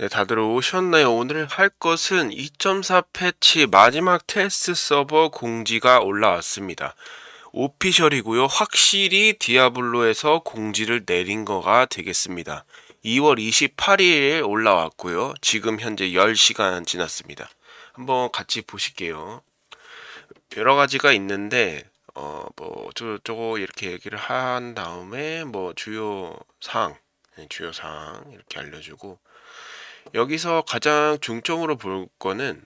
네, 다들 오셨나요? 오늘 할 것은 2.4 패치 마지막 테스트 서버 공지가 올라왔습니다. 오피셜이고요. 확실히 디아블로에서 공지를 내린 거가 되겠습니다. 2월 28일에 올라왔고요. 지금 현재 10시간 지났습니다. 한번 같이 보실게요. 여러 가지가 있는데 어 뭐 저저거 이렇게 얘기를 한 다음에 뭐 주요 사항 네, 주요 사항 이렇게 알려주고 여기서 가장 중점으로 볼 거는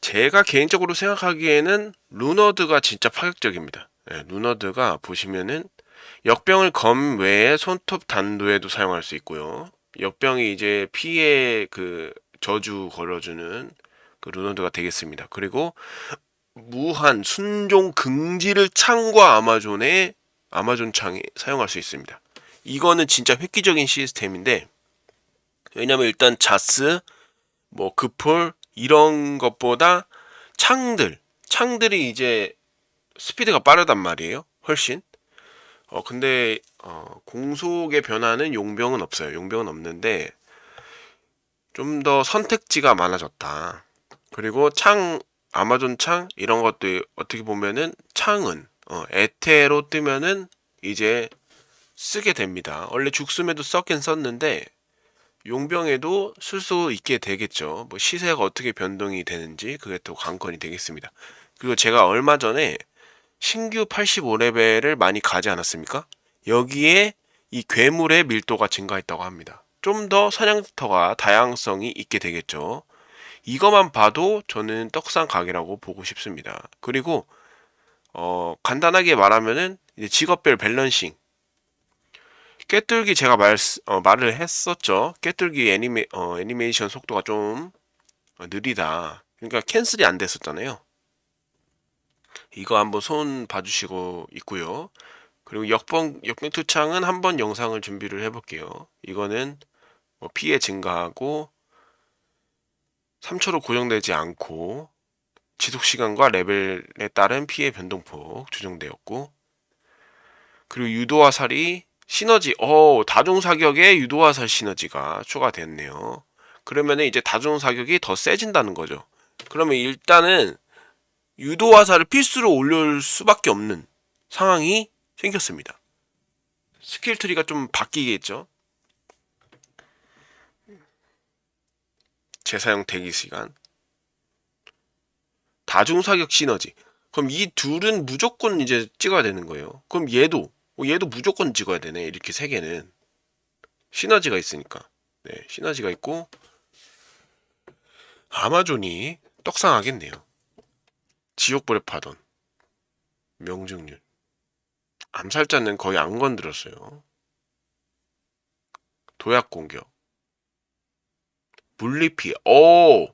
제가 개인적으로 생각하기에는 루너드가 진짜 파격적입니다. 예, 루너드가 보시면은 역병을 검 외에 손톱 단도에도 사용할 수 있고요. 역병이 이제 피해 그 저주 걸어주는 그 루너드가 되겠습니다. 그리고 무한 순종 긍지를 창과 아마존에 아마존 창에 사용할 수 있습니다. 이거는 진짜 획기적인 시스템인데 왜냐면 일단 자스, 뭐 그폴 이런 것보다 창들, 창들이 이제 스피드가 빠르단 말이에요. 훨씬. 어 근데 어 공속의 변화는 용병은 없어요. 용병은 없는데 좀 더 선택지가 많아졌다. 그리고 창 아마존 창 이런 것도 어떻게 보면은 창은 어 에테로 뜨면은 이제 쓰게 됩니다. 원래 죽숨에도 썼긴 썼는데 용병에도 쓸 수 있게 되겠죠. 뭐 시세가 어떻게 변동이 되는지 그게 또 관건이 되겠습니다. 그리고 제가 얼마 전에 신규 85레벨을 많이 가지 않았습니까? 여기에 이 괴물의 밀도가 증가했다고 합니다. 좀 더 사냥터가 다양성이 있게 되겠죠. 이것만 봐도 저는 떡상 가게라고 보고 싶습니다. 그리고 어, 간단하게 말하면은 이제 직업별 밸런싱 깨뚫기 제가 말, 어, 말을 했었죠. 깨뚫기 애니메, 어, 애니메이션 속도가 좀 느리다. 그러니까 캔슬이 안 됐었잖아요. 이거 한번 손 봐주시고 있고요. 그리고 역병, 역병투창은 한번 영상을 준비를 해볼게요. 이거는 뭐 피해 증가하고 3초로 고정되지 않고 지속시간과 레벨에 따른 피해 변동폭 조정되었고 그리고 유도화살이 시너지, 어, 다중 사격에 유도화살 시너지가 추가됐네요. 그러면은 이제 다중 사격이 더 세진다는 거죠. 그러면 일단은 유도화살을 필수로 올릴 수밖에 없는 상황이 생겼습니다. 스킬 트리가 좀 바뀌겠죠. 재사용 대기 시간. 다중 사격 시너지. 그럼 이 둘은 무조건 이제 찍어야 되는 거예요. 그럼 얘도 어, 얘도 무조건 찍어야 되네. 이렇게 세 개는 시너지가 있으니까. 네, 시너지가 있고 아마존이 떡상하겠네요. 지옥불의 파던 명중률 암살자는 거의 안 건드렸어요. 도약 공격 물리피 오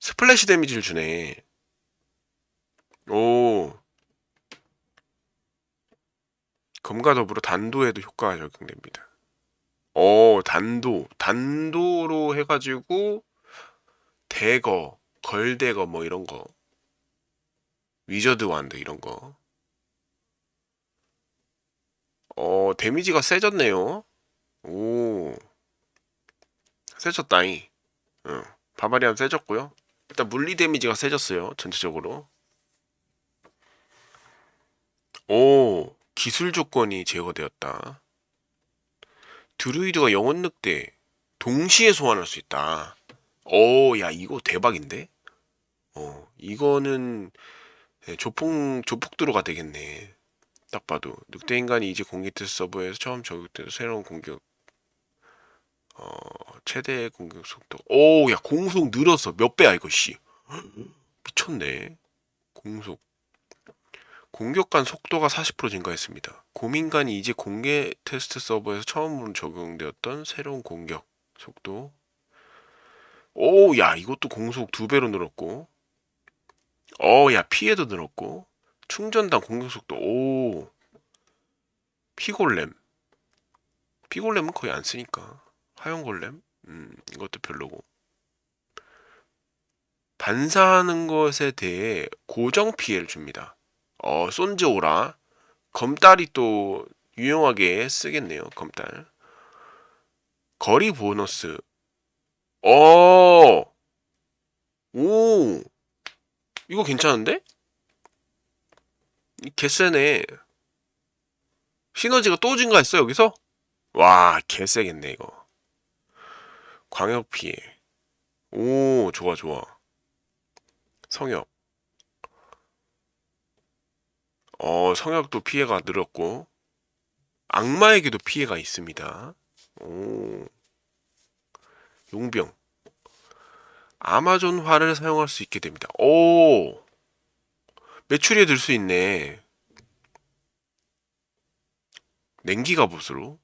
스플래시 데미지를 주네. 오 검과 더불어 단도에도 효과가 적용됩니다. 어, 단도. 단도로 해가지고, 대거, 걸대거 뭐 이런 거. 위저드 완드 이런 거. 어, 데미지가 세졌네요. 오. 세졌다이. 응. 바바리안 세졌고요. 일단 물리 데미지가 세졌어요. 전체적으로. 오. 기술 조건이 제거되었다. 드루이드가 영혼 늑대 동시에 소환할 수 있다. 오, 야 이거 대박인데? 어, 이거는 네, 조폭 조폭드로가 되겠네. 딱 봐도 늑대 인간이 이제 테스트 서버에서 처음 적용된 새로운 공격 어, 최대 공격 속도. 오, 야 공속 늘었어. 몇 배야 이거 씨. 미쳤네. 공속. 공격간 속도가 40% 증가했습니다. 고민간이 이제 공개 테스트 서버에서 처음으로 적용되었던 새로운 공격 속도. 오, 야, 이것도 공속 두 배로 늘었고. 어, 야, 피해도 늘었고. 충전당 공격 속도. 오. 피골렘. 피골렘은 거의 안 쓰니까. 하용골렘. 음, 이것도 별로고. 반사하는 것에 대해 고정 피해를 줍니다. 어, 손즈오라 검달이 또 유용하게 쓰겠네요. 검달. 거리 보너스. 어. 오. 이거 괜찮은데? 이 개쎄네. 시너지가 또 증가했어, 여기서? 와, 개쎄겠네, 이거. 광역 피해. 오, 좋아, 좋아. 성역. 어, 성역도 피해가 늘었고, 악마에게도 피해가 있습니다. 오. 용병. 아마존화를 사용할 수 있게 됩니다. 오! 매출에 들수 있네. 냉기 갑옷으로.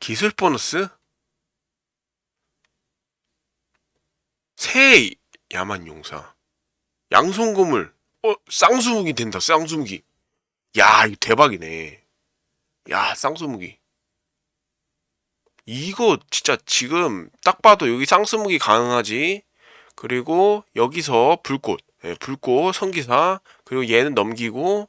기술 보너스? 새 야만 용사. 양손 고물. 어, 쌍수무기 된다, 쌍수무기. 야, 이거 대박이네. 야, 쌍수무기. 이거 진짜 지금 딱 봐도 여기 쌍수무기 가능하지. 그리고 여기서 불꽃, 예, 불꽃 성기사. 그리고 얘는 넘기고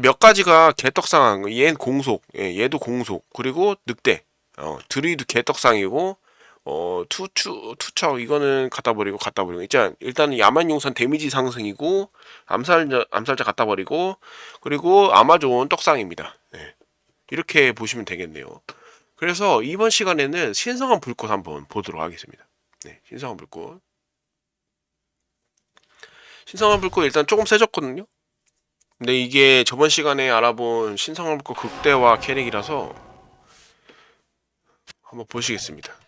몇 가지가 개떡상한 거. 얘는 공속, 예, 얘도 공속. 그리고 늑대, 어, 드루이드 개떡상이고 어 투추 투척 이거는 갖다 버리고 갖다 버리고 일단 일단은 야만용산 데미지 상승이고 암살자 암살자 갖다 버리고 그리고 아마존 떡상입니다. 예. 이렇게 보시면 되겠네요. 그래서 이번 시간에는 신성한 불꽃 한번 보도록 하겠습니다. 네, 신성한 불꽃. 신성한 불꽃 일단 조금 세졌거든요. 근데 이게 저번 시간에 알아본 신성한 불꽃 극대화 캐릭이라서 한번 보시겠습니다.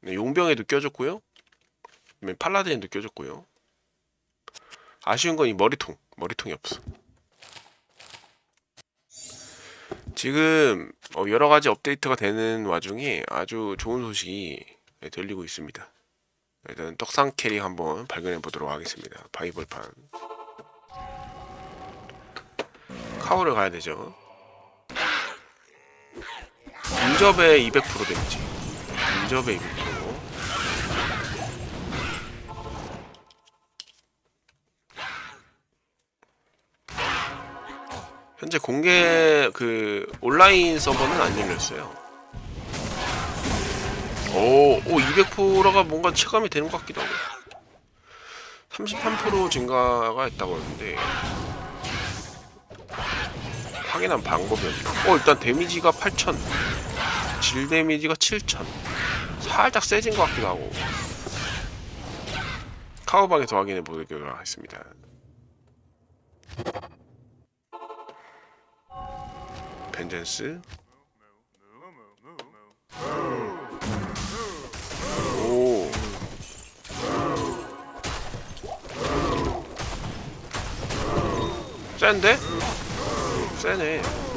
네, 용병에도 껴줬고요. 팔라딘에도 껴줬고요. 아쉬운 건 이 머리통. 머리통이 없어. 지금 어, 여러 가지 업데이트가 되는 와중에 아주 좋은 소식이 네, 들리고 있습니다. 일단 떡상 캐릭 한번 발견해 보도록 하겠습니다. 바이벌판. 카오를 가야 되죠. 인접에 200% 데미지. 인접에 200%. 현재 공개 그 온라인 서버는 안 열렸어요. 오, 오 200%가 뭔가 체감이 되는 것 같기도 하고. 33% 증가가 했다고 하는데 확인한 방법이 없나? 어 일단 데미지가 8,000, 질 데미지가 7,000. 살짝 세진 것 같기도 하고. 카우방에서 확인해 보도록 하겠습니다. 벤젠스 오 센데? 세네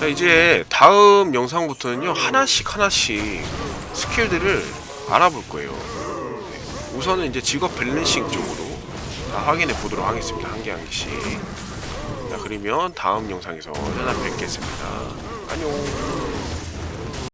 자 이제 다음 영상부터는요 하나씩 하나씩 스킬들을 알아볼 거예요. 네. 우선은 이제 직업 밸런싱 쪽으로 다 확인해 보도록 하겠습니다. 한 개 한 개씩. 자 그러면 다음 영상에서 찾아뵙겠습니다. 안녕